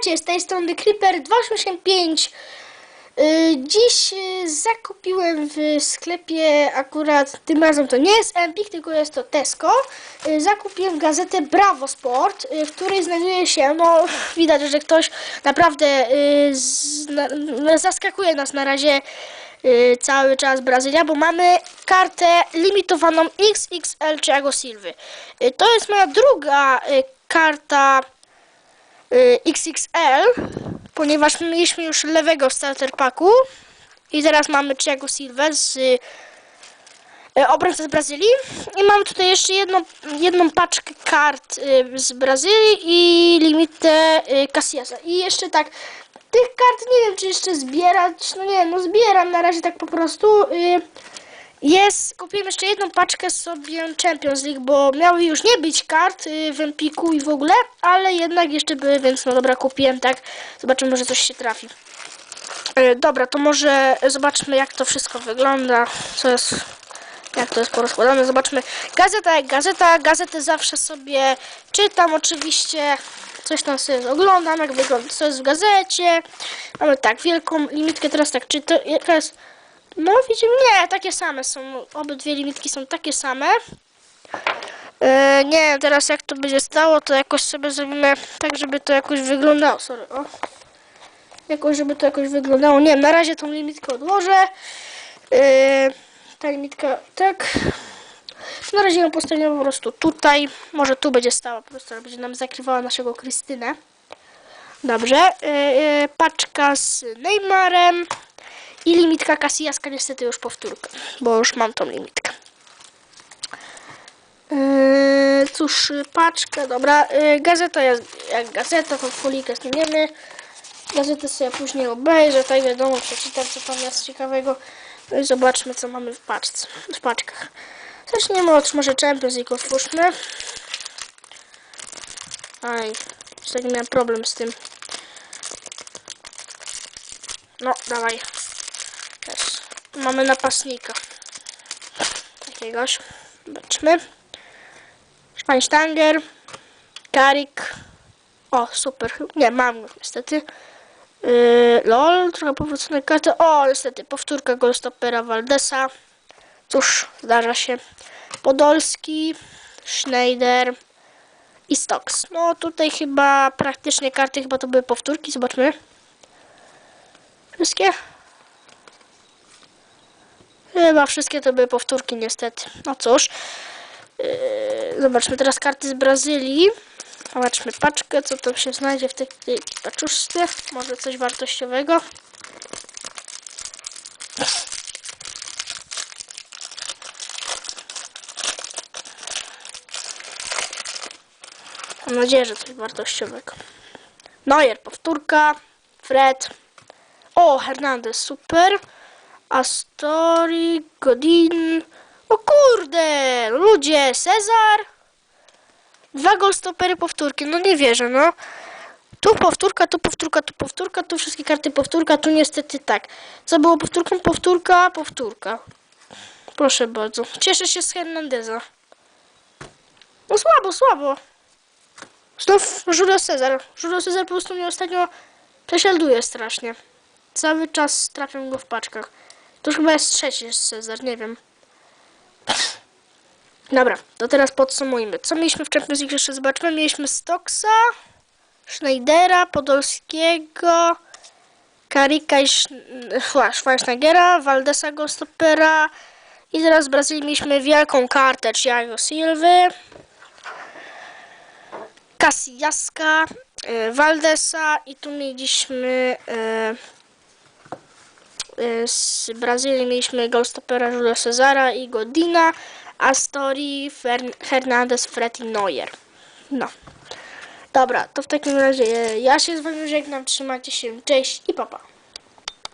Witajcie, z tej strony Creeper 285. Yy, Dziś yy, zakupiłem w sklepie, akurat tym razem to nie jest Empik, tylko jest to Tesco. Yy, Zakupiłem gazetę Bravo Sport, w której znajduje się, no widać, że ktoś naprawdę no, zaskakuje nas na razie cały czas Brazylia, bo mamy kartę limitowaną XXL Thiago Silva. To jest moja druga karta y, XXL, ponieważ mieliśmy już lewego starter packu i teraz mamy Thiago Silva z y, obrońca z Brazylii i mam tutaj jeszcze jedną, jedną paczkę kart y, z Brazylii i limitę y, Casiasa. I jeszcze tak, tych kart nie wiem czy jeszcze zbierać, no nie no zbieram na razie tak po prostu. Jest, kupiłem jeszcze jedną paczkę sobie Champions League, bo miały już nie być kart y, w Empiku i w ogóle, ale jednak jeszcze były, więc no dobra, kupiłem tak. Zobaczymy, może coś się trafi. Y, Dobra, to może zobaczmy jak to wszystko wygląda, co jest, jak to jest porozkładane. Zobaczmy, gazeta jak gazeta, gazetę zawsze sobie czytam oczywiście, coś tam sobie oglądam, jak wygląda, co jest w gazecie. Mamy tak, wielką limitkę, teraz tak, czy to jaka jest... No widzimy, nie, takie same są, obydwie limitki są takie same. E, nie wiem teraz jak to będzie stało, to jakoś sobie zrobimy tak, żeby to jakoś wyglądało, sorry, o. Jakoś, żeby to jakoś wyglądało, nie wiem, na razie tą limitkę odłożę. E, ta limitka, tak. Na razie ją postawię po prostu tutaj, może tu będzie stała, po prostu będzie nam zakrywała naszego Krystynę. Dobrze, e, paczka z Neymarem. I limitka Casillaska niestety już powtórka, bo już mam tą limitkę. Yy, cóż, paczka, dobra. Yy, gazeta, jak, jak gazeta, to folikę zmieniamy. Gazetę sobie później obejrzę, tak wiadomo, przeczytam co tam jest ciekawego. No i zobaczmy co mamy w paczce, w paczkach. Zaczniemy od może Champions League otwórzmy. Aj, ostatnio miałem problem z tym. No, dawaj. Też. Mamy napastnika. Jakiegoś. Zobaczmy. Schweinsteiger. Karik. O, super. Nie, mam go niestety. Yy, LOL, trochę powrócone karty. O, niestety, powtórka Golstopera Valdesa. Cóż, zdarza się. Podolski, Schneider i Stocks. No tutaj chyba praktycznie karty chyba to były powtórki. Zobaczmy. Wszystkie? Chyba wszystkie to były powtórki niestety. No cóż. Yy, zobaczmy teraz karty z Brazylii. Zobaczmy paczkę, co tam się znajdzie w tej, paczuszce. Może coś wartościowego. Mam nadzieję, że coś wartościowego. Neuer, powtórka. Fred. O, Hernandez, super. Astori, Godin. O kurde, ludzie, Cezar. Dwa golstopery powtórki, no nie wierzę, no. Tu powtórka, tu powtórka, tu powtórka, tu wszystkie karty powtórka, tu niestety tak. Co było powtórką? Powtórka, powtórka. Proszę bardzo. Cieszę się z Hernandeza. No słabo, słabo. Znów Julio Cezar. Julio Cezar po prostu mnie ostatnio prześladuje strasznie. Cały czas trafiam go w paczkach. To już chyba jest trzeci Cezar, nie wiem. Dobra, to teraz podsumujmy. Co mieliśmy w Champions League jeszcze zobaczmy? Mieliśmy Stocksa, Schneidera, Podolskiego, Karika i Sch- Schweinsteigera, Valdesa Gostopera i teraz z Brazylii mieliśmy wielką kartę Thiago Silva, Casillaska, y, Valdesa i tu mieliśmy y, z Brazylii mieliśmy Golstopera, Julio Cezara i Godina, Astori, Fer- Hernandez, Fred i Neuer. No. Dobra, to w takim razie ja się z wami żegnam, trzymajcie się, cześć i papa.